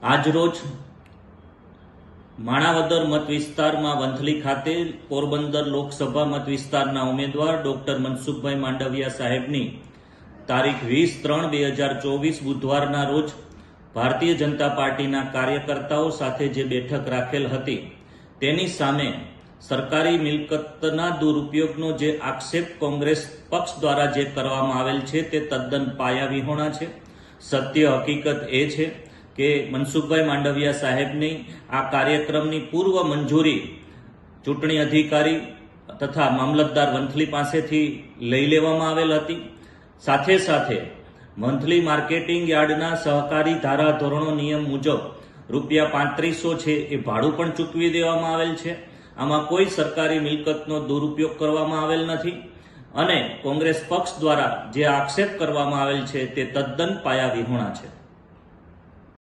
આજરોજ માણાવદર મત વિસ્તારમાં વંથલી ખાતે પોરબંદર લોકસભા મત વિસ્તારના ઉમેદવાર ડોક્ટર મનસુખભાઈ માંડવિયા સાહેબની તારીખ વીસ ત્રણ બે હજાર ચોવીસ બુધવારના રોજ ભારતીય જનતા પાર્ટીના કાર્યકર્તાઓ સાથે જે બેઠક રાખેલ હતી, તેની સામે સરકારી મિલકતના દુરુપયોગનો જે આક્ષેપ કોંગ્રેસ પક્ષ દ્વારા જે કરવામાં આવેલ છે તે તદ્દન પાયાવિહોણા છે. સત્ય હકીકત એ છે કે મનસુખભાઈ માંડવિયા સાહેબની આ કાર્યક્રમની પૂર્વ મંજૂરી ચૂંટણી અધિકારી તથા મામલતદાર વંથલી પાસેથી લઈ લેવામાં આવેલ હતી. સાથે સાથે મંથલી માર્કેટિંગ યાર્ડના સહકારી ધારા ધોરણો નિયમ મુજબ રૂપિયા પાંત્રીસો છે એ ભાડું પણ ચૂકવી દેવામાં આવેલ છે. આમાં કોઈ સરકારી મિલકતનો દુરુપયોગ કરવામાં આવેલ નથી અને કોંગ્રેસ પક્ષ દ્વારા જે આક્ષેપ કરવામાં આવેલ છે તે તદ્દન પાયાવિહોણા છે.